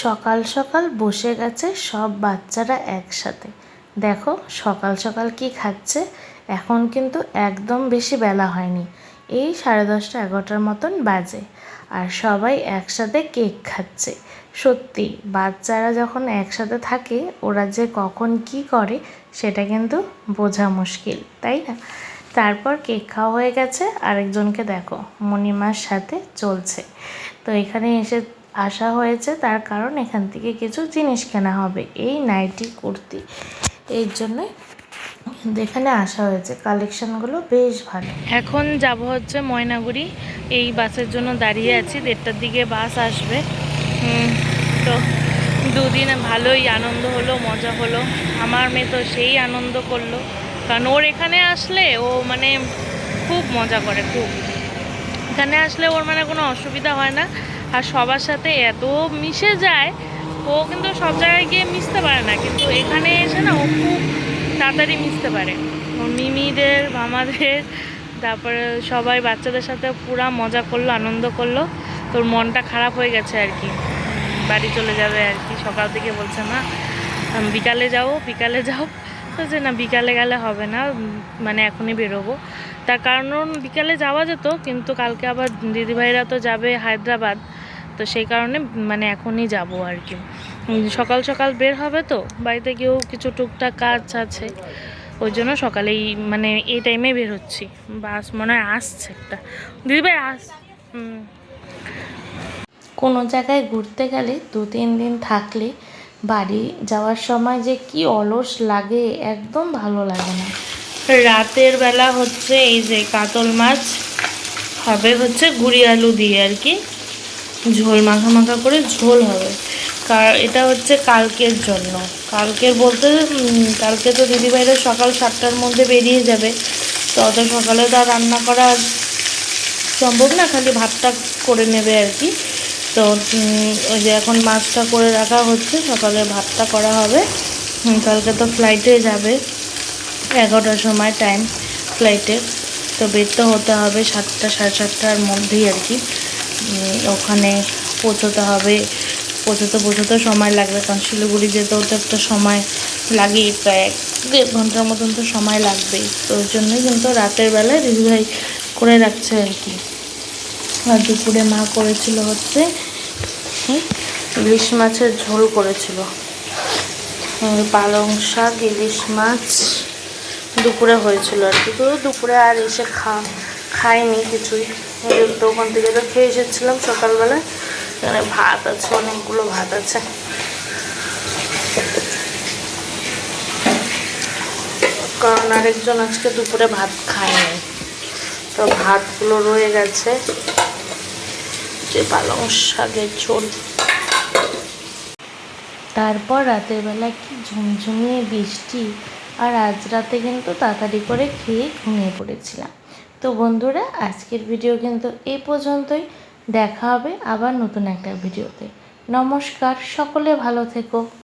সকাল সকাল বসে গেছে সব বাচ্চারা একসাথে। দেখো, সকাল সকাল কি খাচ্ছে? এখন কিন্তু একদম বেশি বেলা হয়নি। এই সাড়ে দশটা এগারোটার মতন বাজে আর সবাই একসাথে কেক খাচ্ছে। সত্যি, বাচ্চারা যখন একসাথে থাকে, ওরা যে কখন কি করে সেটা কিন্তু বোঝা মুশকিল, তাই না? তারপর কেক খাওয়া হয়ে গেছে, আরেকজনকে দেখো, মণিমার সাথে চলছে। তো এখানে এসে আসা হয়েছে, তার কারণ এখান থেকে কিছু জিনিস কেনা হবে, এই নাইটি, কুর্তি। এই জন্যে এখানে আসা হয়েছে। কালেকশানগুলো বেশ ভালো। এখন যাব হচ্ছে ময়নাগুড়ি। এই বাসের জন্য দাঁড়িয়ে আছি, দেড়টার দিকে বাস আসবে। তো দুদিন ভালোই আনন্দ হলো, মজা হলো। আমার মেয়ে তো সেই আনন্দ করল। কারণ ওর এখানে আসলে ও মানে খুব মজা করে, খুব। এখানে আসলে ওর মানে কোনো অসুবিধা হয় না। আর সবার সাথে এত মিশে যায়, ও কিন্তু সব জায়গায় গিয়ে মিশতে পারে না। কিন্তু এখানে এসে না ও খুব তাড়াতাড়ি মিশতে পারে। মিমিদের, মামাদের, তারপরে সবাই বাচ্চাদের সাথে পুরা মজা করল, আনন্দ করল। তোর মনটা খারাপ হয়ে গেছে আর কি। বাড়ি চলে যাবে আর কি। সকাল থেকে বলছে না বিকালে যাও বিকালে যাও। তো যে না, বিকালে গেলে হবে না মানে এখনই বেরোবো। তার কারণ বিকালে যাওয়া যেত, কিন্তু কালকে আবার দিদিভাইরা তো যাবে হায়দ্রাবাদ। তো সেই কারণে মানে এখনই যাব আর কি। সকাল সকাল বের হবে তো বাড়িতে গিয়েও কিছু টুকটাক কাজ আছে। ওই জন্য সকালেই মানে এই টাইমে বের হচ্ছি। বাস মনে হয় আসছে একটা। দিদিভাই আস। কোনো জায়গায় ঘুরতে গেলে দু তিন দিন থাকলে বাড়ি যাওয়ার সময় যে কি অলস লাগে একদম ভালো লাগে না। রাতের বেলা হচ্ছে এই যে কাতল মাছ হবে হচ্ছে গুড়ি আলু দিয়ে আর কি। ঝোল, মাখা মাখা করে ঝোল হবে। কার, এটা হচ্ছে কালকের জন্য। কালকের বলতে কালকে তো দিদিভাইরা সকাল সাতটার মধ্যে বেরিয়ে যাবে। তো অত সকালে তো রান্না করা সম্ভব না, খালি ভাতটা করে নেবে আর কি। তো ওই যে এখন মাছটা করে রাখা হচ্ছে, সকালে ভাতটা করা হবে। কালকে তো ফ্লাইটে যাবে। এগারোটার সময় টাইম ফ্লাইটে তো বের তো হতে হবে সাতটা, সাড়ে সাতটার মধ্যেই আর কি। ওখানে পৌঁছোতে হবে। পৌঁছোতে পৌঁছোতে সময় লাগবে কারণ শিলিগুড়ি যেতেও তো একটা সময় লাগেই প্রায় এক দেড় ঘণ্টার মতন তো সময় লাগবেই। তো ওই জন্যই কিন্তু রাতের বেলায় দিদিভাই করে রাখছে আর কি। আর দুপুরে মা করেছিল হচ্ছে ইলিশ মাছের ঝোল করেছিল। পালং শাক ইলিশ মাছ দুপুরে হয়েছিল আর কি। তো দুপুরে আর এসে খা খাইনি কিছুই তো ওখান থেকে তো খেয়ে এসেছিলাম সকালবেলা এখানে ভাত আছে, অনেকগুলো ভাত আছে। কারণ আরেকজন আজকে দুপুরে ভাত খায়নি। তো ভাতগুলো রয়ে গেছে। যে পালং শাকের ঝোল। তারপর রাতের বেলা কি ঝুমঝুমিয়ে বৃষ্টি, আর আজ রাতে কিন্তু তাড়াতাড়ি করে খেয়ে ঘুমিয়ে পড়েছিলাম। তো বন্ধুরা, আজকের ভিডিও কিন্তু এই পর্যন্তই। দেখা হবে আবার নতুন একটা ভিডিওতে। নমস্কার, সকলে ভালো থেকো।